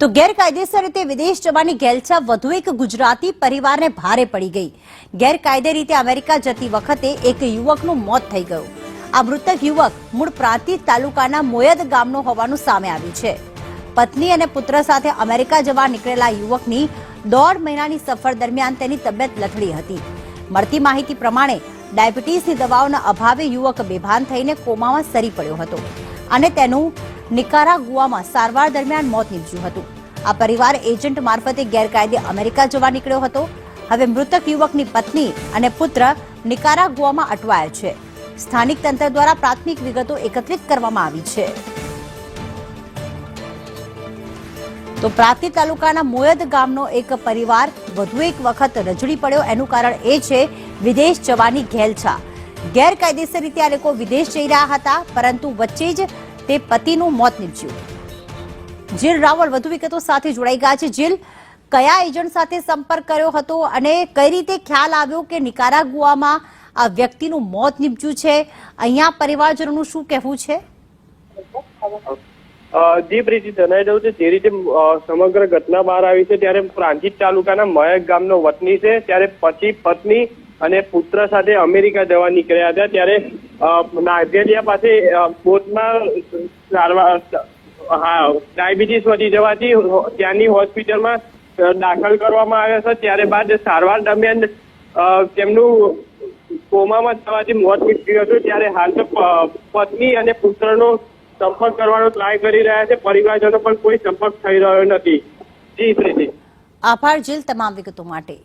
તો ગેરકાયદેસર રીતે વિદેશ જવાની ઘેલછા વધુ એક ગુજરાતી પરિવારને ભારે પડી ગઈ. ગેરકાયદે રીતે અમેરિકા જતી વખતે એક યુવકનું મોત થઈ ગયું. આ મૃતક યુવક મૂળ પ્રાંતિજ તાલુકાના મોયદ ગામનો હોવાનું સામે આવ્યું છે. પત્ની અને પુત્ર સાથે અમેરિકા જવા નીકળેલા યુવકની દોઢ મહિનાની સફર દરમિયાન તેની તબિયત લથડી હતી. મળતી માહિતી પ્રમાણે ડાયાબિટીસની દવાઓના અભાવે યુવક બેભાન થઈને કોમામાં સરી પડ્યો હતો અને તેનું નિકારાગુઆમાં સારવાર દરમિયાન મોત નીપજ્યું હતું. આ પરિવાર એજન્ટ મારફતે ગેરકાયદે અમેરિકા જવા નીકળ્યો હતો. હવે મૃતક યુવકની પત્ની અને પુત્ર નિકારાગુઆમાં અટવાયા છે. સ્થાનિક તંત્ર દ્વારા પ્રાથમિક વિગતો એકત્રિત કરવામાં આવી છે. તો પ્રાપ્તિ તાલુકાના મોયદ ગામનો એક પરિવાર વધુ એક વખત રજડી પડ્યો. એનું કારણ એ છે, વિદેશ જવાની ઘેલછા. ગેરકાયદેસર રીતે આ લોકો વિદેશ જઈ રહ્યા હતા, પરંતુ વચ્ચે જ તે પતિનું મોત નીપજ્યું. જીલ રાવળ વધુ વિગતો સાથે જોડાઈ ગયા છે. જીલ કયા એજન્ટ સાથે સંપર્ક કર્યો હતો અને કઈ રીતે ખ્યાલ આવ્યો કે નિકારાગુઆમાં આ વ્યક્તિનું મોત નીપજ્યું છે? અહીંયા પરિવારજનોનું શું કહેવું છે? જે પ્રીતિ, જણાવી દઉં છે, જે રીતે સમગ્ર ઘટના બહાર આવી છે, ત્યારે પ્રાંતિજ તાલુકાના મયક ગામનો વતની છે. ત્યારે પછી પત્ની અને પુત્ર સાથે અમેરિકા જવા નીકળ્યા હતા. ત્યારે નાગેરિયા પાસે ડાયાબિટીસ વધી જવાથી ત્યાંની હોસ્પિટલમાં દાખલ કરવામાં આવ્યા હતા ત્યારે બાદ સારવાર દરમિયાન તેમનું કોમામાં જવાથી મોત નીપજ્યું હતું. ત્યારે હાલ તો પત્ની અને પુત્રનો સંપર્ક કરવાનો ટ્રાય કરી રહ્યા છે. પરિવારજનો પણ કોઈ સંપર્ક થઈ રહ્યો નથી. જી, પ્રીતિ. આભાર, જીલ તમામ વિગતો માટે.